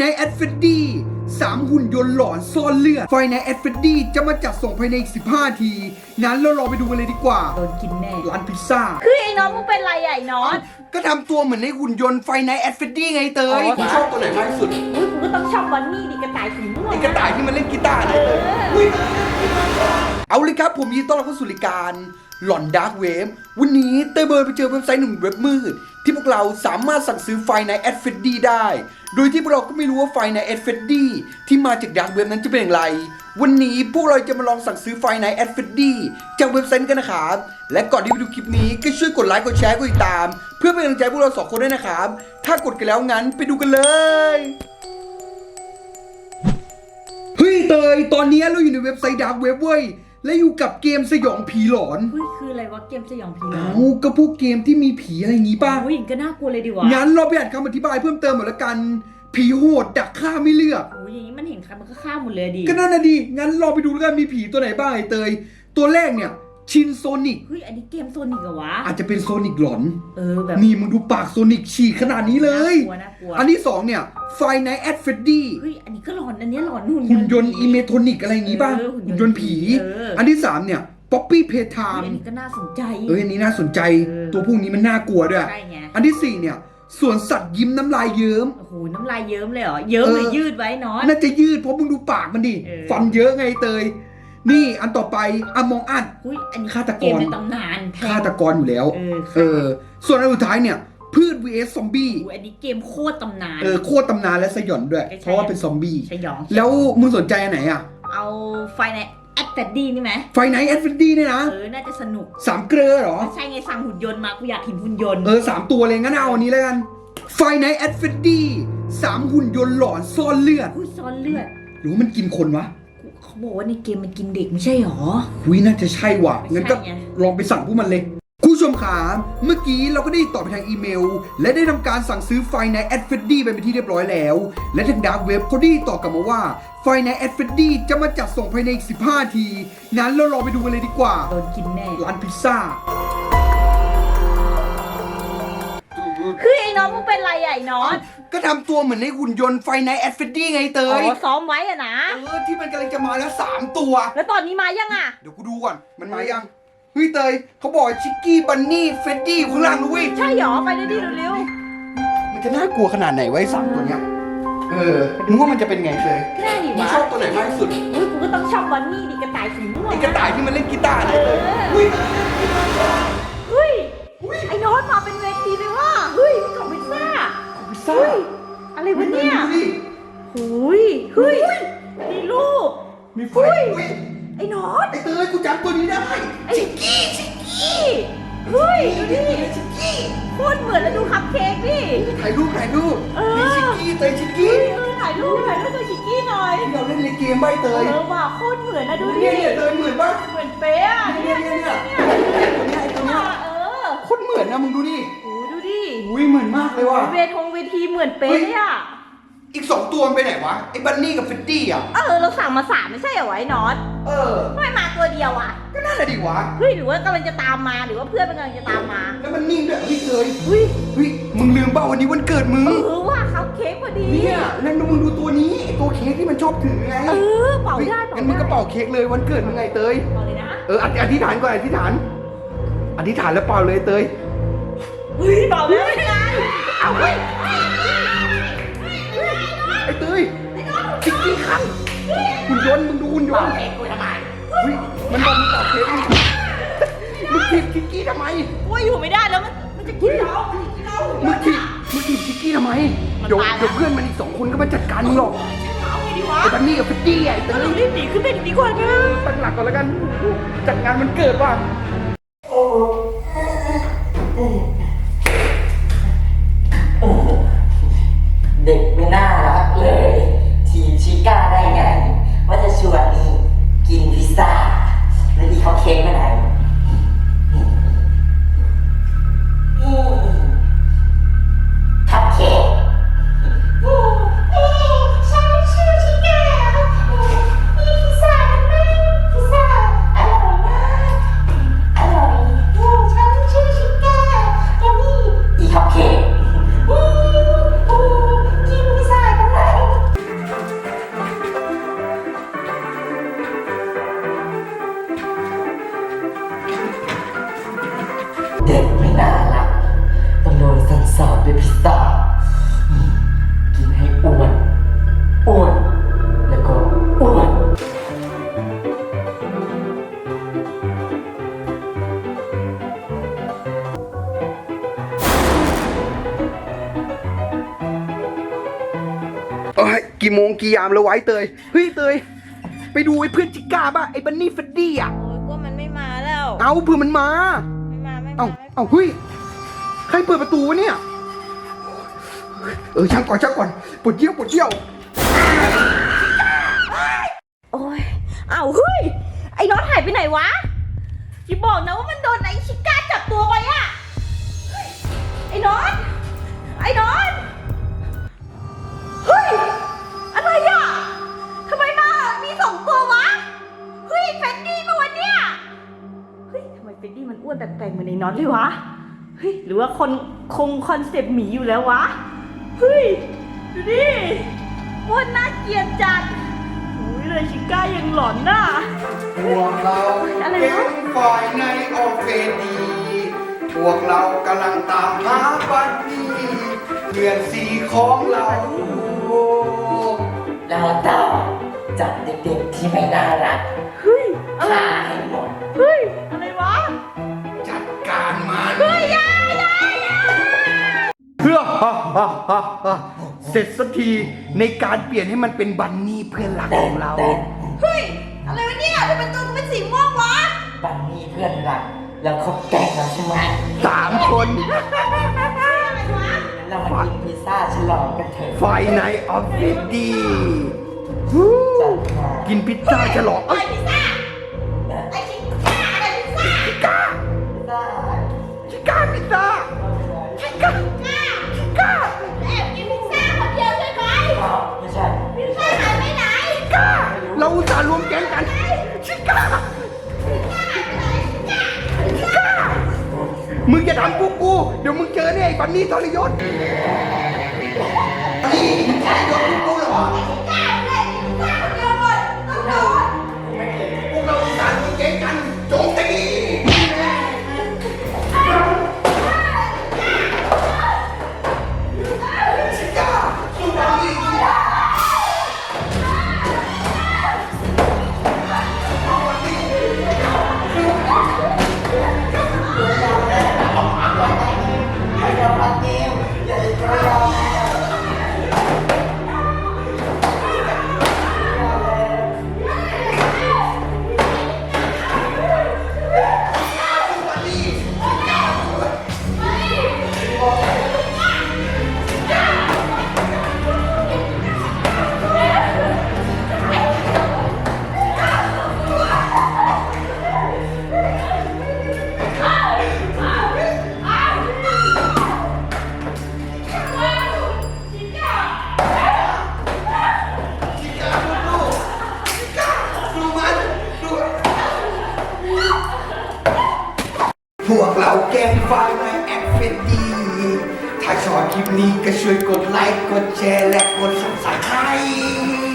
ในแอดเฟดดี้สามหุ่นยนต์หลอนซ่อนเลือดไฟในแอดเฟดดี้จะมาจัดส่งภายในอีก15ทีงั้นเรารอไปดูกันเลยดีกว่า โดนกินแน่ ร้านพิซซ่า คือไอ้น้องมึงเป็นไรอะไอ้น้องก็ทำตัวเหมือนในหุ่นยนต์ไฟในแอดเฟดดี้ไงเตยอ๋อคุณชอบตัวไหนมากที่สุดอุ้ยกูก็ต้องชอบวันนี่ดิกระต่ายสีม่วงไอ้กระต่ายที่มันเล่นกีตาร์นะเตยอุ๊ยเอาเลยครับผมยินดีต้อนรับเข้าสู่รายการหลอนดาร์กเวฟวันนี้เตยเบอร์ไปเจอเว็บไซต์หนึ่งเว็บมืด ที่พวกเราสามารถสั่งซื้อไฟในแอดเฟดดี้ได้ โดยที่พวกเราก็ไม่รู้ว่าไฟในแอดเฟดดี้ที่มาจากดาร์กเว็บนั้นจะเป็นอย่างไร วันนี้พวกเราจะมาลองสั่งซื้อไฟในแอดเฟดดี้จากเว็บไซต์กันนะครับและก่อนที่ไปดูคลิปนี้ก็ช่วยกดไลค์กดแชร์กดติดตาม เพื่อเป็นกำลังใจพวกเราสองคนด้วยนะครับ ถ้ากดกันแล้วงั้นไปดูกันเลยเฮ้ยเตยตอนนี้เราอยู่ในเว็บไซต์ดาร์กเว็บเว้ย และอยู่กับเกมสยองผีหลอนอุ้ยคืออะไรวะเกมสยองผีเหรอเอาก็พวกเกมที่มีผีอะไรอย่างงี้ป่ะอุ้ยก็น่ากลัวเลยดิวะงั้นเราไปอ่านคำอธิบายเพิ่มเติมหมดละกัน ผีโหดดักฆ่าไม่เลือก โอ้ยอย่างนี้มันเห็นใครมันก็ฆ่าหมดเลยดิก็นั่นนะดิงั้นเราไปดูแล้วกันมีผีตัวไหนบ้างไอ้เตย ตัวแรกเนี่ย ชินโซนิก เฮ้ยอันนี้เกมโซนิกเหรอวะ อาจจะเป็นโซนิกหลอน เออแบบนี่มึงดูปากโซนิกฉีกขนาดนี้เลย น่ากลัวน่ากลัวอันที่สองเนี่ยไฟในแอดเฟดดี้เฮ้ยอันนี้ก็หลอนอันนี้หลอนหุ่นหุ่นยนต์ผีอีเมโทนิกอะไรอย่างงี้ป่ะเออหุ่หุ่นนยยนนต์ต์ผี เอออั อันที่สามเนี่ยป๊อปปี้เพทาเฮ้ยมอันนี้ก็น่าสนใจ เอ้ยอันนี้น่าสนใจ เออ ตัวพวกนี้มันน่ากลัวด้วย ใช่ไงอันที่สี่เนี่ยสวนสัตว์ยิ้มน้ำลายเยิ้ม โอ้โหน้ำลายเยิ้มเลยเหรอเยิ้มเออเลยยืดไว้เนาะน่าจะยืดเพราะมึงดูปากมันดิเออ ฟันเยอะไงเตย นี่อันต่อไปอมองอัดอุ้ยอันนี้ฆาตกรเกมในตำนานแพงฆาตกรอยู่แล้วเออเออ ส่วนอันสุดท้ายเนี่ย พืช vs ซอมบี้โอ้ยอันนี้เกมโคตรตำนาน เออโคตรตำนานและสยองด้วยใช่เพราะว่าเป็นซอมบี้สยองแล้วมึงสนใจอันไหนอะ เอาไฟในแอดแฟดดี้นี่ไหมไฟไนท์แอดเฟนดี้เนี่ยนะ เออ น่าจะสนุกสามเกลือเหรอไม่ใช่ไงสั่งหุ่นยนต์มา กูอยากเห็นหุ่นยนต์ เออสามตัวเลยงั้นเอาอันนี้แล้วกัน ไฟไนท์แอดเฟนดี้สามหุ่นยนต์หลอนซ่อนเลือดอุ้ยซ้อนเลือด หรือว่ามันกินคนวะกู เขาบอกว่าในเกมมันกินเด็กไม่ใช่หรอ หุยน่าจะใช่ว่ะงั้นก็ใช่ไง ลองไปสั่งพวกมันเลย คุณผู้ชมขาเมื่อกี้เราก็ได้ตอบไปทางอีเมล และได้ทำการสั่งซื้อไฟในแอดเฟดดี้ไปเป็นที่เรียบร้อยแล้ว และทางดาร์กเว็บเขาได้ตอบกลับมาว่า ไฟในแอดเฟดดี้จะมาจัดส่งภายในอีก15 ที งั้นเรารอไปดูกันเลยดีกว่า โดนกินแน่ ร้านพิซซ่า คือไอ้น้องมึงเป็นไรอะไอ้น้องก็ทำตัวเหมือนในหุ่นยนต์ไฟในแอดเฟดดี้ไงเตอ๋ย อซ้อมไว้อะนะ เออที่มันกำลังจะมาแล้วสามตัว แล้วตอนนี้มายังอะ เดี๋ยวกูดูก่อน มันมายังเฮ้ยเตยเขาบอกชิกกี้บันนี่เฟดดี้อยู่ข้างล่างนะเว้ยใช่หรอไปเลยดิเร็วมันจะน่ากลัวขนาดไหนไวะไอ้สามตัวเนี้ยเออมึงว่ามันจะเป็นไงเตยๆแน่ดิมึงวะชอบตัวไหนมากที่สุดอุ้ยกูก็ต้องชอบวันนี่ดิกระต่ายสีม่วงไอ้กระต่ายที่มันเล่นกีตาร์นะเตยเออเฮ้ยเฮ้ย ซซ่าเฮ้ยอะไรวะเนี่ยดูดิหุยเฮ้ยมีรูปมีไฟเฮ้ยเฮ้ยไอ้โน้ตไอ้เตยกูจำตัวนี้ได้ไอ้ชิกกี้ชิกกี้เฮ้ยดูดิชิกกี้โคตรเหมือนแล้วดูคัพเค้กดิถ่ายรูปถ่ายรูปเออนี่ชิกกี้เตยชิกเฮ้กี้ยเออถ่ายรูปถ่ายรูปกับชิกกี้หน่อยที่เราเล่นในเกมใบเตเอยอว่ะโคตรเหมือนนะดูดิเนี่ยเนี่ยเตยเหมือนปะเหมือนเป๊ะอะเนี่ยเนี่ยเนี่ยตัวเนี้ยไอ้ตัวเนี้ยเออโคตรเหมือนนะมึงดูดิโอ้ดูดิอุ้ยเหมือนมากเลยว่ะเวทงเวทีเหมือนเป๊ะเลยอะ อีกสองตัวมันไปไหนวะ ไอ้บันนี่กับเฟดดี้อะ เออ เราสั่งมาสามไม่ใช่เหรอวะไอ้น็อตเออ ทำไมมาตัวเดียวอะ ก็นั่นแหละดิวะ เฮ้ยหรือว่ากำลังจะตามมาหรือว่าเพื่อนมันกำลังจะตามมา แล้วมันนิ่งด้วยเฮ้ยเตยเฮ้ยเฮ้ยมึงลืมเปล่าวันนี้วันเกิดมึง เออว่าคัพเค้กพอดี เนี่ยแล้วมึงดูตัวนี้ไอ้ตัวเค้กที่มันชอบถือไงเออเป่าฮ้ยได้เป่างั้นมึงก็ได้เป่าเค้กเลยวันเกิดมึงไงเตย เป่าเลยนะ เอออธิอธิษฐานก่อนอธิษฐาน อธิษฐานแล้วเป่าเลยเตย เฮ้ยเป่าเลยไง เอาเฮ้ยไอ้เตยชิกกี้คันหุ่นยนต์มึงดูหุ่นยนต์เค้กกูทำไมเฮ้ยมันบอกมึงเป่าเค้กมึงถีบชิกกี้ทำไมกูอยู่ไม่ได้แล้วมันมันจะกินเรากินเรามึงถีบมึงถีบชิกกี้ทำไมเดี๋ยวเดี๋ยวเพื่อนมันอีกสองคนก็มาจัดการมึงหรอกเอาไงดีวะไอ้บันนี่กับเฟดดี้ไอ้เตเรายรีบหนีขึ้นไปดีกว่านะตั้งหลักก่อนแล้วกันจัดงานมันเกิดว่ะ ด็กไม่น่ารักเลย ทีมชิก้าได้ไง ว่าจะชวนนี่กินพิซซ่าแล้วอีเขาเค้กไปไหน กี่โมงกี่ยามแล้วไวะไอ้เตยเฮ้ยเตย ไปดูไอ้เพื่อนจิก้าป่ะไอ้บันนี่เฟดดี้อะ โอ้ยกลัวมันไม่มาแล้วเอาเพื่อมันมา ไม่มาไม่มาเอาไม่มาเอาเฮ้ยใครเปิดประตูวะเนี่ย เออช่างก่อนช่างก่อนปวดเยี่ยวปวดเยี่ยว โอ้ยเอาเฮ้ยไอ้น็อตหายไปไหนวะอย่าบอกนะว่ามันโดนไอ้ นไอ้น็อตเลยวะ เฮ้ย หรือว่าคนคงคอนเซปต์หมีอยู่แล้ววะ เฮ้ย ดูดิอ้วนน่าเกลียดจัดอุ้ยเลยชิก้ายังหลอนน่ะ พวกเราอะไรเป็นฝ่ายในออเฟดี พวกเรากำลังตามหาบันนี่เพื่อนสีของเราเราต้องจับเด็กๆที่ไม่น่ารักเฮ้ย อะไรฆ่าให้หมด เฮ้ย ฮ่าฮ่าฮ่าฮ่าเสร็จสักทีในการเปลี่ยนให้มันเป็นบันนี่เพื่อนรักของเรา เฮ้ย อะไรวะเนี่ยทำไมตัวกูเป็นสีม่วงวะ บันนี่เพื่อนรักแล้วเขาแกล้งเราใช่ไหมสามคนอะไรวะงั้นเรามากินพิซซ่าฉลองกันเถอะฝ่ายในออฟฟิศดีจัดมากินพิซซ่าฉลองไอ้เอ้ยพิซซ่านะไอ้ชิก้าไอ้พิซซ่าชิก้าพิซซ่า ชิก้าพิซซ่า เราอุตส่าห์รวมแก๊งกัน ชิก้า ชิก้า มึงจะทำกูกู เดี๋ยวมึงเจอเนี่ยไอ้บันนี่ทรยศนี่ทรยศกูกูเหรอ อบคลิปนี้ก็ช่วยกดไลค์ กดแชร์ และกดสับสไครต์